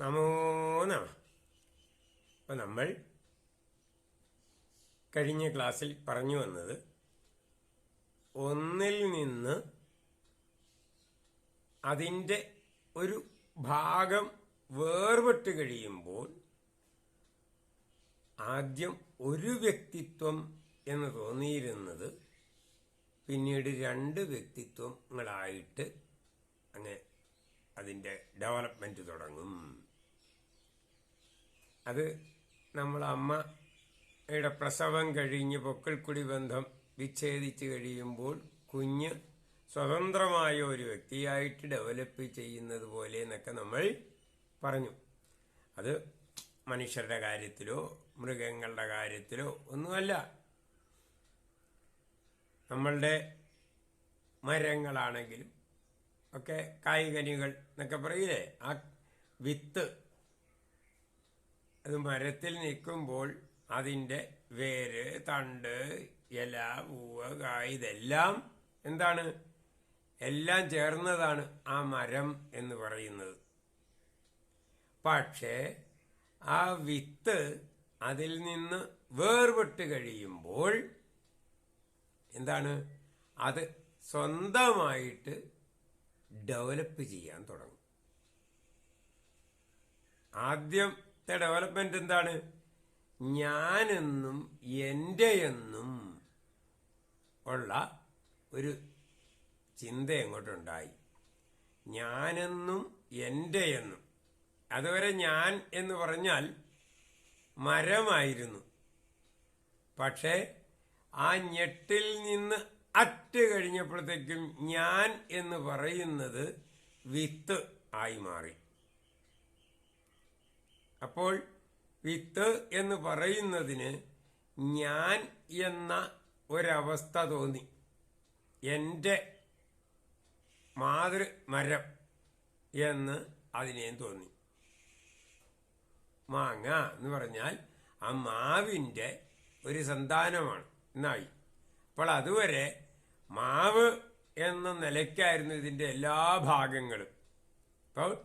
നമോ നമ. അപ്പം നമ്മൾ കഴിഞ്ഞ ക്ലാസ്സിൽ പറഞ്ഞു വന്നത് ഒന്നിൽ നിന്ന് അതിന്റെ ഒരു ഭാഗം വേർപെട്ട് കഴിയുമ്പോൾ ആദ്യം ഒരു വ്യക്തിത്വം എന്ന് തോന്നിയിരുന്നത് പിന്നീട് രണ്ട് വ്യക്തിത്വങ്ങളായിട്ട് അങ്ങനെ അതിന്റെ ഡെവലപ്മെന്റ് തുടങ്ങും. അത് നമ്മൾ അമ്മയുടെ പ്രസവം കഴിഞ്ഞ് പൊക്കിൾക്കുടി ബന്ധം വിച്ഛേദിച്ച് കഴിയുമ്പോൾ കുഞ്ഞ് സ്വതന്ത്രമായ ഒരു വ്യക്തിയായിട്ട് ഡെവലപ്പ് ചെയ്യുന്നത് പോലെ എന്നൊക്കെ നമ്മൾ പറഞ്ഞു. അത് മനുഷ്യരുടെ കാര്യത്തിലോ മൃഗങ്ങളുടെ കാര്യത്തിലോ ഒന്നുമല്ല. നമ്മളുടെ മരങ്ങളാണെങ്കിലും ഒക്കെ കായികനികൾ എന്നൊക്കെ പറയില്ലേ? ആ വിത്ത് അത് മരത്തിൽ നിൽക്കുമ്പോൾ അതിന്റെ വേര് തണ്ട് ഇല പൂവ് കായ് ഇതെല്ലാം എന്താണ്? എല്ലാം ചേർന്നതാണ് ആ മരം എന്ന് പറയുന്നത്. പക്ഷേ ആ വിത്ത് അതിൽ നിന്ന് വേർപെട്ട് കഴിയുമ്പോൾ എന്താണ്? അത് സ്വന്തമായിട്ട് ഡെവലപ്പ് ചെയ്യാൻ തുടങ്ങും. ആദ്യത്തെ ഡെവലപ്മെന്റ് എന്താണ്? ഞാനെന്നും എന്റെ എന്നും ഉള്ള ഒരു ചിന്ത എങ്ങോട്ടുണ്ടായി? ഞാനെന്നും എന്റെ എന്നും അതുവരെ ഞാൻ എന്ന് പറഞ്ഞാൽ മരമായിരുന്നു. പക്ഷേ ആ ഞെട്ടിൽ നിന്ന് അറ്റ് കഴിഞ്ഞപ്പോഴത്തേക്കും ഞാൻ എന്ന് പറയുന്നത് വിത്ത് ആയി മാറി. അപ്പോൾ വിത്ത് എന്ന് പറയുന്നതിന് ഞാൻ എന്ന ഒരവസ്ഥ തോന്നി. എന്റെ മാതൃ മരം എന്ന് അതിനെയും തോന്നി. മാങ്ങ എന്ന് പറഞ്ഞാൽ ആ മാവിന്റെ ഒരു സന്താനമാണ്. എന്നായി. അപ്പോൾ അതുവരെ മാവ് എന്ന നിലയ്ക്കായിരുന്നു ഇതിന്റെ എല്ലാ ഭാഗങ്ങളും. അപ്പോൾ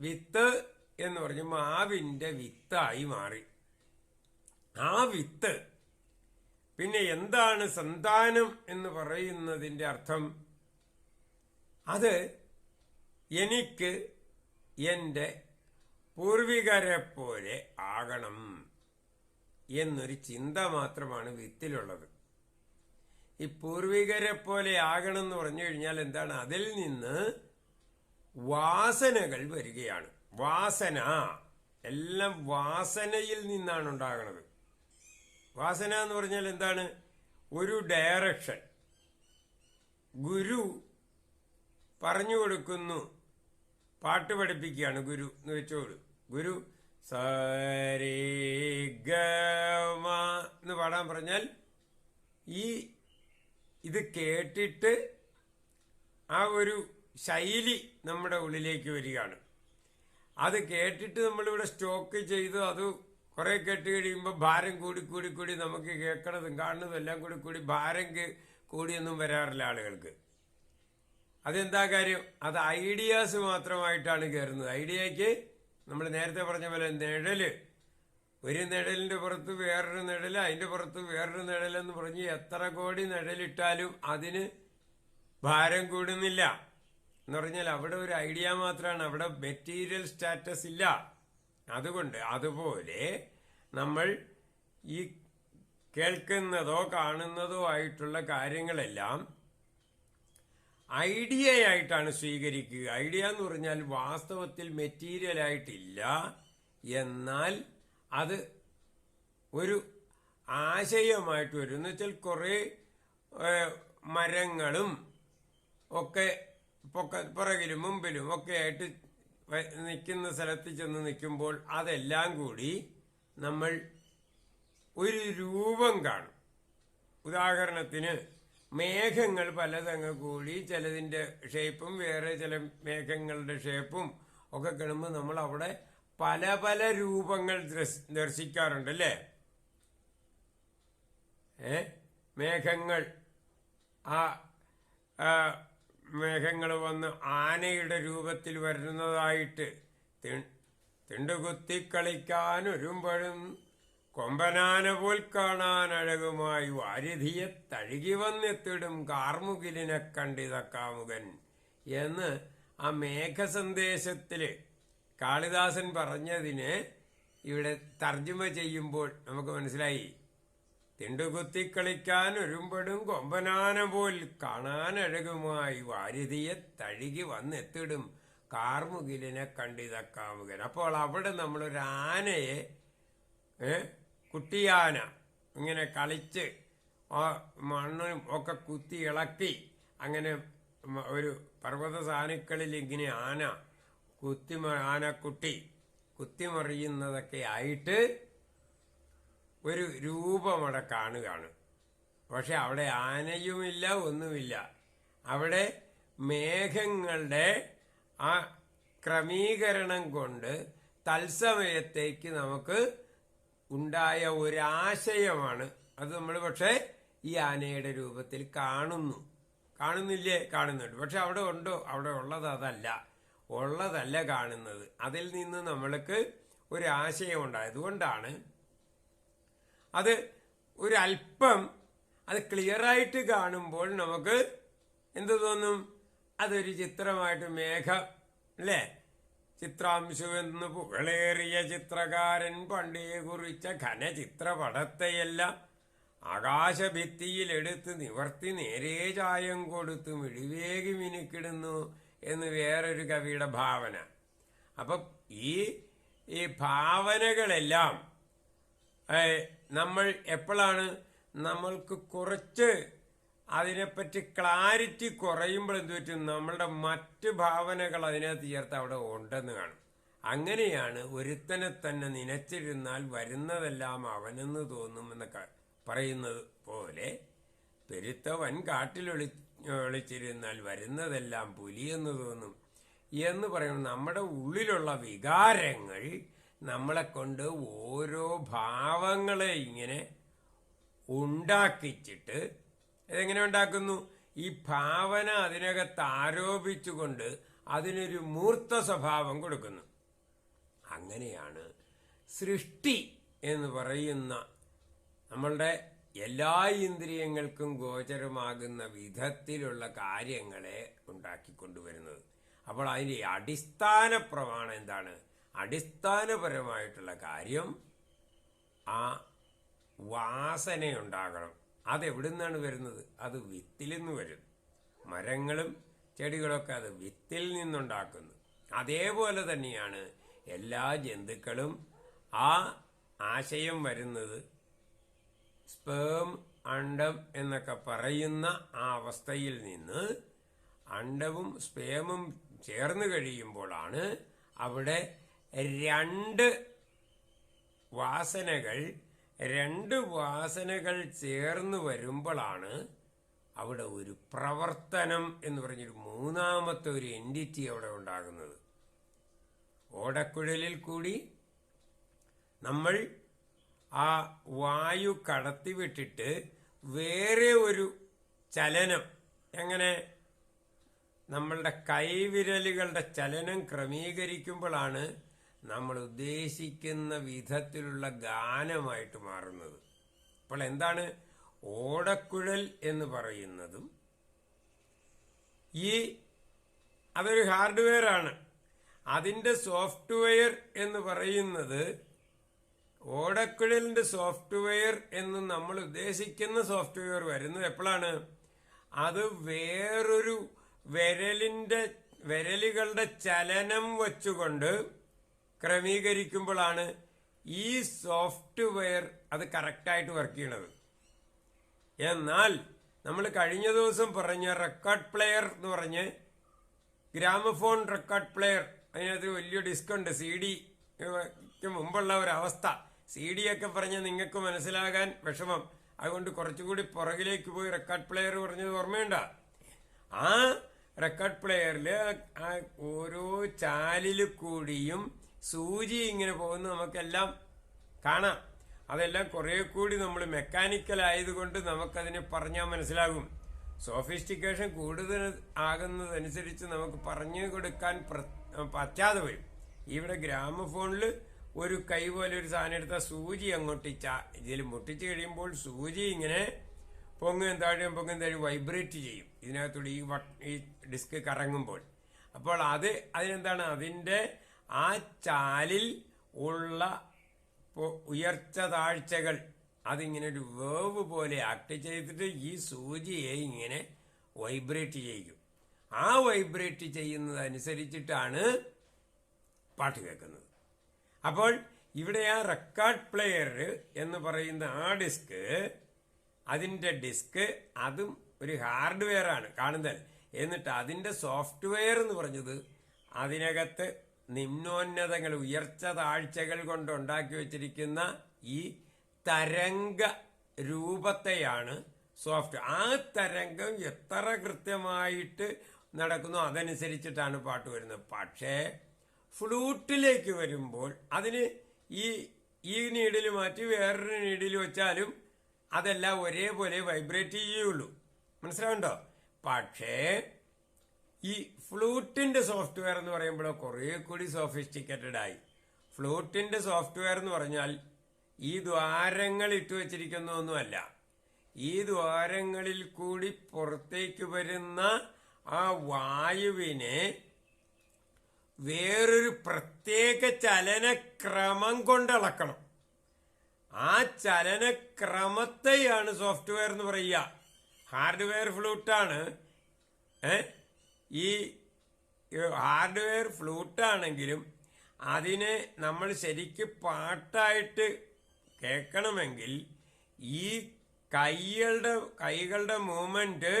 വിത്ത് എന്ന് പറഞ്ഞ് മാവിന്റെ വിത്തായി മാറി. ആ വിത്ത് പിന്നെ എന്താണ് സന്താനം എന്ന് പറയുന്നതിന്റെ അർത്ഥം? അത് എനിക്ക് എന്റെ പൂർവികരെ പോലെ ആകണം എന്നൊരു ചിന്ത മാത്രമാണ് വിത്തിലുള്ളത്. ഈ പൂർവികരെ പോലെ ആകണം എന്ന് പറഞ്ഞു കഴിഞ്ഞാൽ എന്താണ്? അതിൽ നിന്ന് വാസനകൾ വരികയാണ്. വാസന. എല്ലാം വാസനയിൽ നിന്നാണ് ഉണ്ടാകുന്നത് വാസന എന്ന് പറഞ്ഞാൽ എന്താണ്? ഒരു ഡയറക്ഷൻ ഗുരു പറഞ്ഞു കൊടുക്കുന്നു. പാട്ട് പഠിപ്പിക്കുകയാണ് ഗുരു എന്ന് വെച്ചോളൂ. ഗുരു എന്ന് പാടാൻ പറഞ്ഞാൽ ഈ ഇത് കേട്ടിട്ട് ആ ഒരു ശൈലി നമ്മുടെ ഉള്ളിലേക്ക് വരികയാണ്. അത് കേട്ടിട്ട് നമ്മളിവിടെ സ്റ്റോക്ക് ചെയ്ത് അത് കുറെ കേട്ട് കഴിയുമ്പോൾ ഭാരം കൂടി കൂടി കൂടി നമുക്ക് കേൾക്കണതും കാണുന്നതും എല്ലാം കൂടി കൂടി ഭാരം കൂടിയൊന്നും വരാറില്ല ആളുകൾക്ക്. അതെന്താ കാര്യം? അത് ഐഡിയാസ് മാത്രമായിട്ടാണ് കയറുന്നത്. ഐഡിയയ്ക്ക് നമ്മൾ നേരത്തെ പറഞ്ഞ പോലെ നിഴൽ ഒരു നിഴലിന്റെ പുറത്ത് വേറൊരു നിഴൽ അതിന്റെ പുറത്ത് വേറൊരു നിഴലെന്ന് പറഞ്ഞ് എത്ര കോടി നിഴലിട്ടാലും അതിന് ഭാരം കൂടുന്നില്ല. എന്ന് പറഞ്ഞാൽ അവിടെ ഒരു ഐഡിയ മാത്രമാണ്. അവിടെ മെറ്റീരിയൽ സ്റ്റാറ്റസ് ഇല്ല. അതുകൊണ്ട് അതുപോലെ നമ്മൾ ഈ കേൾക്കുന്നതോ കാണുന്നതോ ആയിട്ടുള്ള കാര്യങ്ങളെല്ലാം ഐഡിയ ആയിട്ടാണ് സ്വീകരിക്കുക. ഐഡിയ എന്ന് പറഞ്ഞാൽ വാസ്തവത്തിൽ മെറ്റീരിയൽ ആയിട്ടില്ല. എന്നാൽ അത് ഒരു ആശയമായിട്ട് വരും. എന്ന് വെച്ചാൽ കുറേ മരങ്ങളും ഒക്കെ പൊക്ക പുറകിലും മുമ്പിലും ഒക്കെ ആയിട്ട് നിൽക്കുന്ന സ്ഥലത്ത് ചെന്ന് നിൽക്കുമ്പോൾ അതെല്ലാം കൂടി നമ്മൾ ഒരു രൂപം കാണും. ഉദാഹരണത്തിന് മേഘങ്ങൾ പലതങ്ങ് കൂടി ചിലതിന്റെ ഷേപ്പും വേറെ ചില മേഘങ്ങളുടെ ഷേപ്പും ഒക്കെ കാണുമ്പോൾ നമ്മൾ അവിടെ പല പല രൂപങ്ങൾ ദർശ- ദർശിക്കാറുണ്ട് അല്ലേ? ഏ? മേഘങ്ങൾ. ആ മേഘങ്ങൾ വന്ന് ആനയുടെ രൂപത്തിൽ വരുന്നതായിട്ട് തി- തിണ്ടുകുത്തി കളിക്കാൻ ഒരുമ്പഴും കൊമ്പനാന പോൽ കാണാൻ അഴകുമായി വാരിധിയെ തഴുകി വന്നെത്തിടും കാർമുകിലിനെ കണ്ടിതക്കാമുകൻ എന്ന് ആ മേഘസന്ദേശത്തിൽ കാളിദാസൻ പറഞ്ഞതിന് ഇവിടെ തർജമ ചെയ്യുമ്പോൾ നമുക്ക് മനസ്സിലായി. തിണ്ടുകുത്തി കളിക്കാൻ ഒരുമ്പടും കൊമ്പനാന പോൽ കാണാൻ അഴകുമായി വാരിധിയെ തഴുകി വന്നെത്തിടും കാർമുകിലിനെ കണ്ടിതക്കാമുകൻ അപ്പോൾ അവിടെ നമ്മളൊരു ആനയെ കുട്ടിയാന ഇങ്ങനെ കളിച്ച് മണ്ണും ഒക്കെ കുത്തി ഇളക്കി അങ്ങനെ ഒരു പർവത സാനുക്കളിൽ ഇങ്ങനെ ആന കുത്തി ആനക്കുട്ടി കുത്തിമറിയുന്നതൊക്കെ ആയിട്ട് ഒരു രൂപം അവിടെ കാണുകയാണ്. പക്ഷെ അവിടെ ആനയുമില്ല ഒന്നുമില്ല. അവിടെ മേഘങ്ങളുടെ ആ ക്രമീകരണം കൊണ്ട് തത്സമയത്തേക്ക് നമുക്ക് ഉണ്ടായ ഒരാശയമാണ്. അത് നമ്മൾ പക്ഷേ ഈ ആനയുടെ രൂപത്തിൽ കാണുന്നു. കാണുന്നില്ലേ? കാണുന്നുണ്ട്. പക്ഷെ അവിടെ ഉണ്ടോ? അവിടെ ഉള്ളത് അതല്ല. ഉള്ളതല്ല കാണുന്നത്. അതിൽ നിന്ന് നമ്മൾക്ക് ഒരു ആശയം ഉണ്ടായതുകൊണ്ടാണ് അത് ഒരല്പം അത് ക്ലിയറായിട്ട് കാണുമ്പോൾ നമുക്ക് എന്ത് തോന്നും? അതൊരു ചിത്രമായിട്ട് മേഘം അല്ലേ? ചിത്രാംശുവെന്ന് പുകളേറിയ ചിത്രകാരൻ പണ്ടേ കുറിച്ച ഘനചിത്രപടത്തെയെല്ലാം ആകാശഭിത്തിയിലെടുത്ത് നിവർത്തി നേരേ ചായം കൊടുത്ത് മിഴിവേകി മിനുക്കിടുന്നു എന്ന് വേറൊരു കവിയുടെ ഭാവന. അപ്പം ഈ ഈ ഭാവനകളെല്ലാം നമ്മൾ എപ്പോഴാണ് നമ്മൾക്ക് കുറച്ച് അതിനെപ്പറ്റി ക്ലാരിറ്റി കുറയുമ്പോൾ എന്ത് പറ്റും? നമ്മളുടെ മറ്റ് ഭാവനകൾ അതിനകത്ത് ചേർത്ത് അവിടെ ഉണ്ടെന്ന് കാണും. അങ്ങനെയാണ് ഒരുത്തനെ തന്നെ നനച്ചിരുന്നാൽ വരുന്നതെല്ലാം അവനെന്ന് തോന്നും എന്നൊക്കെ പറയുന്നത് പോലെ പെരുത്തവൻ കാട്ടിലൊളി ഒളിച്ചിരുന്നാൽ വരുന്നതെല്ലാം പുലിയെന്ന് തോന്നും. എന്ന് പറയുന്നത് നമ്മുടെ ഉള്ളിലുള്ള വികാരങ്ങൾ നമ്മളെ കൊണ്ട് ഓരോ ഭാവങ്ങളെ ഇങ്ങനെ ഉണ്ടാക്കിച്ചിട്ട് ഇതെങ്ങനെ ഉണ്ടാക്കുന്നു? ഈ ഭാവന അതിനകത്ത് ആരോപിച്ചുകൊണ്ട് അതിനൊരു മൂർത്ത സ്വഭാവം കൊടുക്കുന്നു. അങ്ങനെയാണ് സൃഷ്ടി എന്ന് പറയുന്ന നമ്മളുടെ എല്ലാ ഇന്ദ്രിയങ്ങൾക്കും ഗോചരമാകുന്ന വിധത്തിലുള്ള കാര്യങ്ങളെ ഉണ്ടാക്കിക്കൊണ്ടുവരുന്നത് അപ്പോൾ അതിന്റെ അടിസ്ഥാന പ്രമാണം എന്താണ്? അടിസ്ഥാനപരമായിട്ടുള്ള കാര്യം ആ വാസനയുണ്ടാകണം. അതെവിടെ നിന്നാണ് വരുന്നത്? അത് വിത്തിൽ നിന്ന് വരും. മരങ്ങളും ചെടികളൊക്കെ അത് വിത്തിൽ നിന്നുണ്ടാക്കുന്നു. അതേപോലെ തന്നെയാണ് എല്ലാ ജന്തുക്കളും ആ ആശയം വരുന്നത് സ്പേം അണ്ടം എന്നൊക്കെ പറയുന്ന ആ അവസ്ഥയിൽ നിന്ന് അണ്ടവും സ്പേമും ചേർന്ന് കഴിയുമ്പോഴാണ് അവിടെ രണ്ട് വാസനകൾ രണ്ട് വാസനകൾ ചേർന്ന് വരുമ്പോഴാണ് അവിടെ ഒരു പ്രവർത്തനം എന്ന് പറഞ്ഞൊരു മൂന്നാമത്തെ ഒരു എന്റിറ്റി അവിടെ ഉണ്ടാകുന്നത്. ഓടക്കുഴലിൽ കൂടി നമ്മൾ ആ വായു കടത്തിവിട്ടിട്ട് വേറെ ഒരു ചലനം എങ്ങനെ? നമ്മളുടെ കൈവിരലുകളുടെ ചലനം ക്രമീകരിക്കുമ്പോഴാണ് നമ്മൾ ഉദ്ദേശിക്കുന്ന വിധത്തിലുള്ള ഗാനമായിട്ട് മാറുന്നത്. അപ്പോൾ എന്താണ്? ഓടക്കുഴൽ എന്ന് പറയുന്നതും ഈ അതൊരു ഹാർഡ്വെയർ ആണ് അതിന്റെ സോഫ്റ്റ്വെയർ എന്ന് പറയുന്നത് ഓടക്കുഴലിന്റെ സോഫ്റ്റ്വെയർ എന്ന് നമ്മൾ ഉദ്ദേശിക്കുന്ന സോഫ്റ്റ്വെയർ വരുന്നത് എപ്പോഴാണ്? അത് വേറൊരു വിരലിന്റെ വിരലുകളുടെ ചലനം വെച്ചുകൊണ്ട് ക്രമീകരിക്കുമ്പോഴാണ് ഈ സോഫ്റ്റ്വെയർ അത് കറക്റ്റായിട്ട് വർക്ക് ചെയ്യണത്. എന്നാൽ നമ്മൾ കഴിഞ്ഞ ദിവസം പറഞ്ഞ റെക്കോർഡ് പ്ലെയർ എന്ന് പറഞ്ഞ് ഗ്രാമഫോൺ റെക്കോർഡ് പ്ലെയർ അതിനകത്ത് വലിയ ഡിസ്ക് ഉണ്ട്. സി ഡിക്ക് മുമ്പുള്ള ഒരവസ്ഥ സി ഡി ഒക്കെ പറഞ്ഞാൽ നിങ്ങൾക്ക് മനസ്സിലാകാൻ വിഷമം. അതുകൊണ്ട് കുറച്ചുകൂടി പുറകിലേക്ക് പോയി റെക്കോർഡ് പ്ലെയർ പറഞ്ഞത് ഓർമ്മയുണ്ട? ആ റെക്കോർഡ് പ്ലെയറിൽ ഓരോ ചാലിൽ കൂടിയും സൂചി ഇങ്ങനെ പോകുന്ന നമുക്കെല്ലാം കാണാം. അതെല്ലാം കുറെ കൂടി നമ്മൾ മെക്കാനിക്കൽ ആയതുകൊണ്ട് നമുക്കതിനെ പറഞ്ഞാൽ മനസ്സിലാകും. സോഫിസ്റ്റിക്കേഷൻ കൂടുതൽ ആകുന്നതനുസരിച്ച് നമുക്ക് പറഞ്ഞു കൊടുക്കാൻ പറ്റാതെ വരും. ഇവിടെ ഗ്രാമഫോണിൽ ഒരു കൈ പോലെ ഒരു സാധനം എടുത്ത സൂചി അങ്ങോട്ട് ഇതിൽ മുട്ടിച്ച് കഴിയുമ്പോൾ സൂചി ഇങ്ങനെ പൊങ്ങും താഴെയും പൊങ്ങും താഴെ വൈബ്രേറ്റ് ചെയ്യും. ഇതിനകത്തൂടെ ഈ ഈ ഡിസ്ക് കറങ്ങുമ്പോൾ. അപ്പോൾ അത് അതിനെന്താണ്? അതിന്റെ ആ ചാലിൽ ഉള്ള ഉയർച്ച താഴ്ചകൾ അതിങ്ങനെ ഒരു വേവ് പോലെ ആക്ട് ചെയ്തിട്ട് ഈ സൂചിയെ ഇങ്ങനെ വൈബ്രേറ്റ് ചെയ്യും. ആ വൈബ്രേറ്റ് ചെയ്യുന്നതനുസരിച്ചിട്ടാണ് പാട്ട് കേൾക്കുന്നത്. അപ്പോൾ ഇവിടെ ആ റെക്കോർഡ് പ്ലെയർ എന്ന് പറയുന്ന ആ ഡിസ്ക് അതിന്റെ ഡിസ്ക് അതും ഒരു ഹാർഡ്വെയർ ആണ് കാണുന്നത് എന്നിട്ട് അതിന്റെ സോഫ്റ്റ്വെയർ എന്ന് പറഞ്ഞത് അതിനകത്ത് നിമ്നോന്നതങ്ങൾ ഉയർച്ച താഴ്ചകൾ കൊണ്ട് ഉണ്ടാക്കി വച്ചിരിക്കുന്ന ഈ തരംഗ രൂപത്തെയാണ് സോഫ്റ്റ്. ആ തരംഗം എത്ര കൃത്യമായിട്ട് നടക്കുന്നു അതനുസരിച്ചിട്ടാണ് പാട്ട് വരുന്നത്. പക്ഷേ ഫ്ലൂട്ടിലേക്ക് വരുമ്പോൾ അതിന് ഈ ഈ നീഡിൽ മാറ്റി വേറൊരു നീഡിൽ വെച്ചാലും അതെല്ലാം ഒരേപോലെ വൈബ്രേറ്റ് ചെയ്യുള്ളൂ. മനസ്സിലാവുണ്ടോ പക്ഷേ ഈ ഫ്ലൂട്ടിന്റെ സോഫ്റ്റ്വെയർ എന്ന് പറയുമ്പോൾ കുറേ കൂടി സോഫിസ്റ്റിക്കേറ്റഡ് ആയി. ഫ്ലൂട്ടിന്റെ സോഫ്റ്റ്വെയർ എന്ന് പറഞ്ഞാൽ ഈ ദ്വാരങ്ങൾ ഇട്ടു വച്ചിരിക്കുന്ന ഒന്നുമല്ല ഈ ദ്വാരങ്ങളിൽ കൂടി പുറത്തേക്ക് വരുന്ന ആ വായുവിനെ വേറൊരു പ്രത്യേക ചലനക്രമം കൊണ്ടളക്കണം. ആ ചലനക്രമത്തെയാണ് സോഫ്റ്റ്വെയർ എന്ന് പറയുക. ഹാർഡ്വെയർ ഫ്ലൂട്ടാണ്. ഏ? ഈ ഹാർഡ്വെയർ ഫ്ലൂട്ടാണെങ്കിലും അതിനെ നമ്മൾ ശരിക്ക് പാട്ടായിട്ട് കേൾക്കണമെങ്കിൽ ഈ കൈകളുടെ കൈകളുടെ മൂവ്മെന്റ്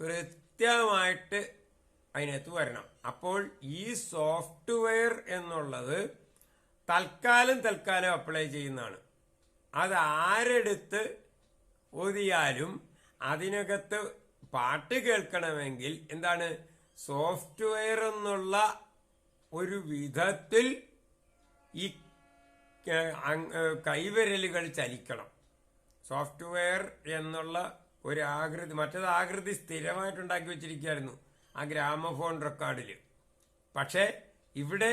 കൃത്യമായിട്ട് അതിനകത്ത് വരണം. അപ്പോൾ ഈ സോഫ്റ്റ്വെയർ എന്നുള്ളത് തൽക്കാലം തൽക്കാലം അപ്ലൈ ചെയ്യുന്നതാണ്. അത് ആരെടുത്ത് ഓതിയാലും അതിനകത്ത് പാട്ട് കേൾക്കണമെങ്കിൽ എന്താണ്? സോഫ്റ്റ്വെയർ എന്നുള്ള ഒരു വിധത്തിൽ ഈ കൈവിരലുകൾ ചലിക്കണം. സോഫ്റ്റ്വെയർ എന്നുള്ള ഒരു ആകൃതി മറ്റത് ആകൃതി സ്ഥിരമായിട്ട് ഉണ്ടാക്കി വെച്ചിരിക്കുകയായിരുന്നു ആ ഗ്രാമഫോൺ റെക്കോർഡിൽ പക്ഷേ ഇവിടെ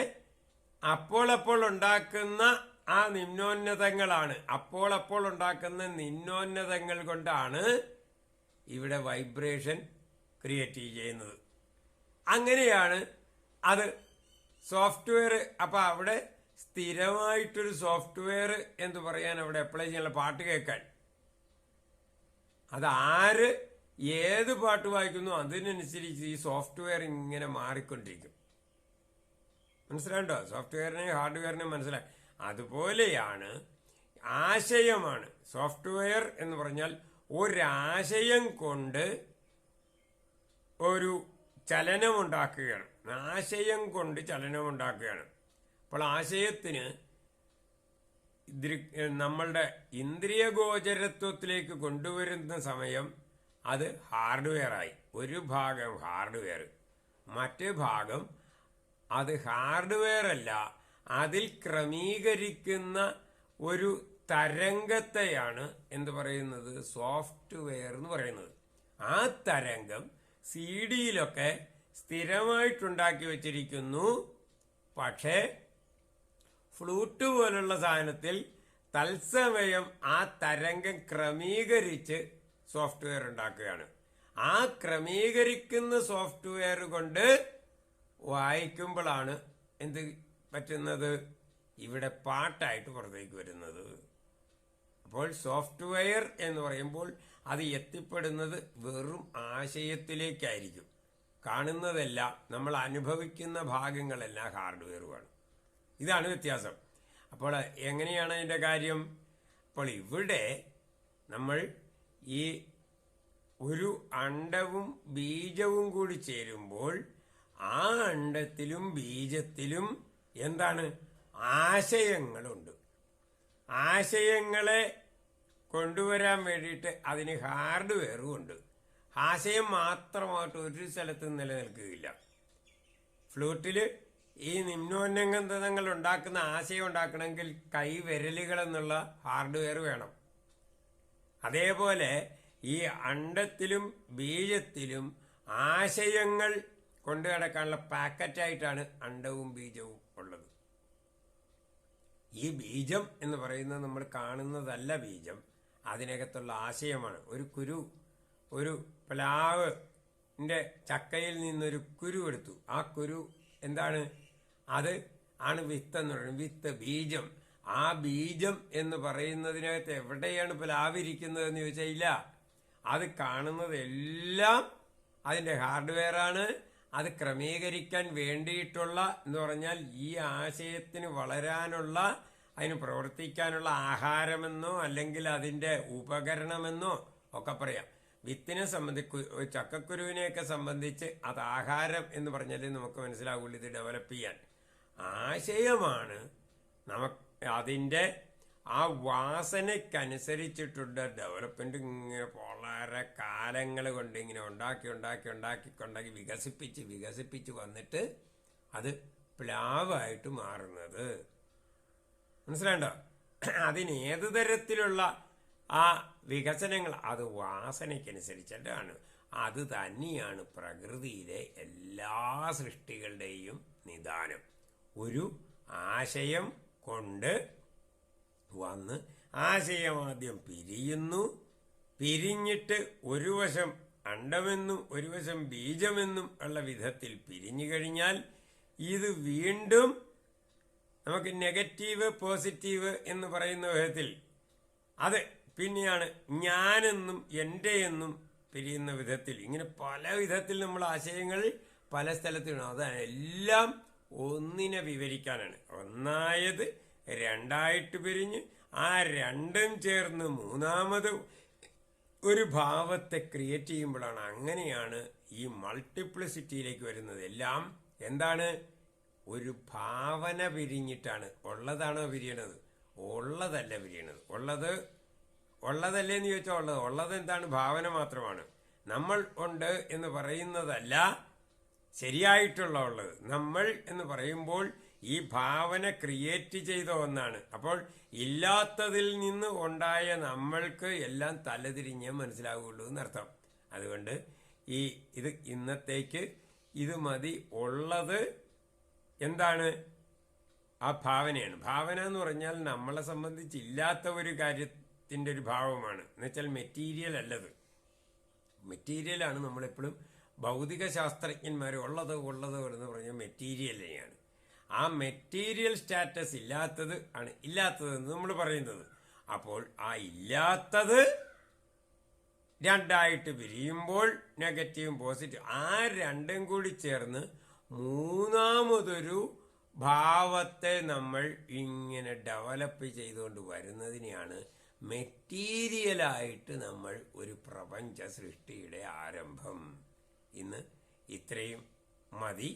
അപ്പോൾ അപ്പോൾ ഉണ്ടാക്കുന്ന ആ നിമ്നോന്നതങ്ങളാണ്. അപ്പോൾ അപ്പോൾ ഉണ്ടാക്കുന്ന നിമ്നോന്നതങ്ങൾ കൊണ്ടാണ് ഇവിടെ വൈബ്രേഷൻ ക്രിയേറ്റ് ചെയ്യുന്നത്. അങ്ങനെയാണ് അത് സോഫ്റ്റ്വെയർ അപ്പം അവിടെ സ്ഥിരമായിട്ടൊരു സോഫ്റ്റ്വെയർ എന്ന് പറയാൻ അവിടെ അപ്ലൈ ചെയ്യാനുള്ള പാട്ട് കേൾക്കാൻ. അത് ആര് ഏത് പാട്ട് വായിക്കുന്നു അതിനനുസരിച്ച് ഈ സോഫ്റ്റ്വെയർ ഇങ്ങനെ മാറിക്കൊണ്ടിരിക്കും. മനസ്സിലാണ്ടോ സോഫ്റ്റ്വെയറിനെ ഹാർഡ്വെയറിനെ മനസ്സിലായി അതുപോലെയാണ് ആശയമാണ്. സോഫ്റ്റ്വെയർ എന്ന് പറഞ്ഞാൽ ഒരാശയം കൊണ്ട് ഒരു ചലനമുണ്ടാക്കുകയാണ്. ആശയം കൊണ്ട് ചലനമുണ്ടാക്കുകയാണ്. അപ്പോൾ ആശയത്തിന് നമ്മളുടെ ഇന്ദ്രിയഗോചരത്വത്തിലേക്ക് കൊണ്ടുവരുന്ന സമയം അത് ഹാർഡ്വെയറായി. ഒരു ഭാഗം ഹാർഡ്വെയർ. മറ്റേ ഭാഗം അത് ഹാർഡ്വെയർ അല്ല അതിൽ ക്രമീകരിക്കുന്ന ഒരു തരംഗത്തെയാണ് എന്ത് പറയുന്നത്? സോഫ്റ്റ്വെയർ എന്ന് പറയുന്നത്. ആ തരംഗം സി ഡിയിലൊക്കെ സ്ഥിരമായിട്ടുണ്ടാക്കി വച്ചിരിക്കുന്നു. പക്ഷേ ഫ്ലൂട്ട് പോലുള്ള സാധനത്തിൽ തത്സമയം ആ തരംഗം ക്രമീകരിച്ച് സോഫ്റ്റ്വെയർ ഉണ്ടാക്കുകയാണ്. ആ ക്രമീകരിക്കുന്ന സോഫ്റ്റ്വെയർ കൊണ്ട് വായിക്കുമ്പോഴാണ് എന്ത് പറ്റുന്നത്? ഇവിടെ പാട്ടായിട്ട് പുറത്തേക്ക് വരുന്നത്. അപ്പോൾ സോഫ്റ്റ്വെയർ എന്ന് പറയുമ്പോൾ അത് എത്തിപ്പെടുന്നത് വെറും ആശയത്തിലേക്കായിരിക്കും. കാണുന്നതല്ല നമ്മൾ അനുഭവിക്കുന്ന ഭാഗങ്ങളെല്ലാം ഹാർഡ്വെയറുമാണ് ഇതാണ് വ്യത്യാസം. അപ്പോൾ എങ്ങനെയാണ് അതിന്റെ കാര്യം? അപ്പോൾ ഇവിടെ നമ്മൾ ഈ ഒരു അണ്ടവും ബീജവും കൂടി ചേരുമ്പോൾ ആ അണ്ടത്തിലും ബീജത്തിലും എന്താണ്? ആശയങ്ങളുണ്ട്. ആശയങ്ങളെ കൊണ്ടുവരാൻ വേണ്ടിയിട്ട് അതിന് ഹാർഡ്വെയറും ഉണ്ട് ആശയം മാത്രമായിട്ട് ഒരു സ്ഥലത്തും നിലനിൽക്കുകയില്ല. ഫ്ലൂട്ടിൽ ഈ നിമ്നോന്നങ്ങൾ ഉണ്ടാക്കുന്ന ആശയം ഉണ്ടാക്കണമെങ്കിൽ കൈവിരലുകൾ എന്നുള്ള ഹാർഡ്വെയർ വേണം. അതേപോലെ ഈ അണ്ടത്തിലും ബീജത്തിലും ആശയങ്ങൾ കൊണ്ടു നടക്കാനുള്ള പാക്കറ്റായിട്ടാണ് അണ്ടവും ബീജവും ഉള്ളത്. ഈ ബീജം എന്ന് പറയുന്നത് നമ്മൾ കാണുന്നതല്ല ബീജം. അതിനകത്തുള്ള ആശയമാണ്. ഒരു കുരു ഒരു പ്ലാവിന്റെ ചക്കയിൽ നിന്നൊരു കുരു എടുത്തു. ആ കുരു എന്താണ്? അത് ആണ് വിത്ത് എന്ന് പറയുന്നത്. വിത്ത് ബീജം. ആ ബീജം എന്ന് പറയുന്നതിനകത്ത് എവിടെയാണ് പ്ലാവിരിക്കുന്നത് എന്ന് ചോദിച്ചാൽ ഇല്ല. അത് കാണുന്നതെല്ലാം അതിന്റെ ഹാർഡ്വെയറാണ്. അത് ക്രമീകരിക്കാൻ വേണ്ടിയിട്ടുള്ള എന്ന് പറഞ്ഞാൽ ഈ ആശയത്തിന് വളരാനുള്ള അതിന് പ്രവർത്തിക്കാനുള്ള ആഹാരമെന്നോ അല്ലെങ്കിൽ അതിന്റെ ഉപകരണമെന്നോ ഒക്കെ പറയാം. വിത്തിനെ സംബന്ധിച്ച് ചക്കക്കുരുവിനെയൊക്കെ സംബന്ധിച്ച് അത് ആഹാരം എന്ന് പറഞ്ഞാലേ നമുക്ക് മനസ്സിലാവുള്ളൂ ഇത് ഡെവലപ്പ് ചെയ്യാൻ. ആശയമാണ് നമുക്ക് അതിന്റെ ആ വാസനയ്ക്കനുസരിച്ചിട്ടുള്ള ഡെവലപ്മെന്റ് ഇങ്ങനെ വളരെ കാലങ്ങൾ കൊണ്ട് ഇങ്ങനെ ഉണ്ടാക്കി ഉണ്ടാക്കി ഉണ്ടാക്കി ഉണ്ടാക്കി വികസിപ്പിച്ച് വികസിപ്പിച്ച് വന്നിട്ട് അത് പ്ലാവായിട്ട് മാറുന്നത്. മനസ്സിലാണ്ടോ അതിന് ഏത് തരത്തിലുള്ള ആ വികസനങ്ങൾ? അത് വാസനയ്ക്കനുസരിച്ചിട്ടാണ് അത് തന്നെയാണ് പ്രകൃതിയിലെ എല്ലാ സൃഷ്ടികളുടെയും നിദാനം. ഒരു ആശയം കൊണ്ട് വന്ന് ആശയമാദ്യം പിരിയുന്നു. പിരിഞ്ഞിട്ട് ഒരു വശം അണ്ടമെന്നും ഒരു വശം ബീജമെന്നും ഉള്ള വിധത്തിൽ പിരിഞ്ഞു കഴിഞ്ഞാൽ ഇത് വീണ്ടും നമുക്ക് നെഗറ്റീവ് പോസിറ്റീവ് എന്ന് പറയുന്ന വിധത്തിൽ അത് പിന്നെയാണ് ഞാനെന്നും എന്റെ എന്നും പിരിയുന്ന വിധത്തിൽ. ഇങ്ങനെ പല വിധത്തിൽ നമ്മൾ ആശയങ്ങൾ പല സ്ഥലത്തുണ്ട്. അതെല്ലാം ഒന്നിനെ വിവരിക്കാനാണ്. ഒന്നായത് രണ്ടായിട്ട് പിരിഞ്ഞ് ആ രണ്ടും ചേർന്ന് മൂന്നാമത് ഒരു ഭാവത്തെ ക്രിയേറ്റ് ചെയ്യുമ്പോഴാണ് അങ്ങനെയാണ് ഈ മൾട്ടിപ്ലിസിറ്റിയിലേക്ക് വരുന്നത്. എല്ലാം എന്താണ്? ഒരു ഭാവന പിരിഞ്ഞിട്ടാണ്. ഉള്ളതാണോ പിരിയണത്? ഉള്ളതല്ല പിരിയണത്. ഉള്ളത് ഉള്ളതല്ലേ എന്ന് ചോദിച്ചാൽ ഉള്ളത്. ഉള്ളത് എന്താണ്? ഭാവന മാത്രമാണ്. നമ്മൾ ഉണ്ട് എന്ന് പറയുന്നതല്ല ശരിയായിട്ടുള്ള ഉള്ളത്. നമ്മൾ എന്ന് പറയുമ്പോൾ ഈ ഭാവന ക്രിയേറ്റ് ചെയ്ത ഒന്നാണ്. അപ്പോൾ ഇല്ലാത്തതിൽ നിന്ന് ഉണ്ടായ നമ്മൾക്ക് എല്ലാം തലതിരിഞ്ഞേ മനസ്സിലാവുള്ളൂ എന്നർത്ഥം. അതുകൊണ്ട് ഈ ഇത് ഇന്നത്തേക്ക് ഇത് മതി. ഉള്ളത് എന്താണ്? ആ ഭാവനയാണ്. ഭാവന എന്ന് പറഞ്ഞാൽ നമ്മളെ സംബന്ധിച്ച് ഇല്ലാത്ത ഒരു കാര്യത്തിന്റെ ഒരു ഭാവമാണ്. എന്നുവെച്ചാൽ മെറ്റീരിയൽ അല്ലത്. മെറ്റീരിയലാണ് നമ്മളെപ്പോഴും ഭൗതിക ശാസ്ത്രജ്ഞന്മാർ ഉള്ളത് ഉള്ളത് എന്ന് പറഞ്ഞാൽ മെറ്റീരിയലിനെയാണ് ആ മെറ്റീരിയൽ സ്റ്റാറ്റസ് ഇല്ലാത്തത് ആണ് ഇല്ലാത്തത് എന്ന് നമ്മൾ പറയുന്നത്. അപ്പോൾ ആ ഇല്ലാത്തത് രണ്ടായിട്ട് പിരിയുമ്പോൾ നെഗറ്റീവും പോസിറ്റീവ് ആ രണ്ടും കൂടി ചേർന്ന് മൂന്നാമതൊരു ഭാവത്തെ നമ്മൾ ഇങ്ങനെ ഡെവലപ്പ് ചെയ്തുകൊണ്ട് വരുന്നതിനെയാണ് മെറ്റീരിയലായിട്ട് നമ്മൾ ഒരു പ്രപഞ്ച സൃഷ്ടിയുടെ ആരംഭം. ഇന്ന് ഇത്രയും മതി.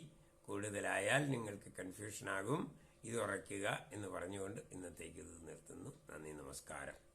കൂടുതലായാൽ നിങ്ങൾക്ക് കൺഫ്യൂഷനാകും ഇത് ഉറയ്ക്കുക എന്ന് പറഞ്ഞുകൊണ്ട് ഇന്നത്തേക്ക് ഇത് നിർത്തുന്നു. നന്ദി നമസ്കാരം.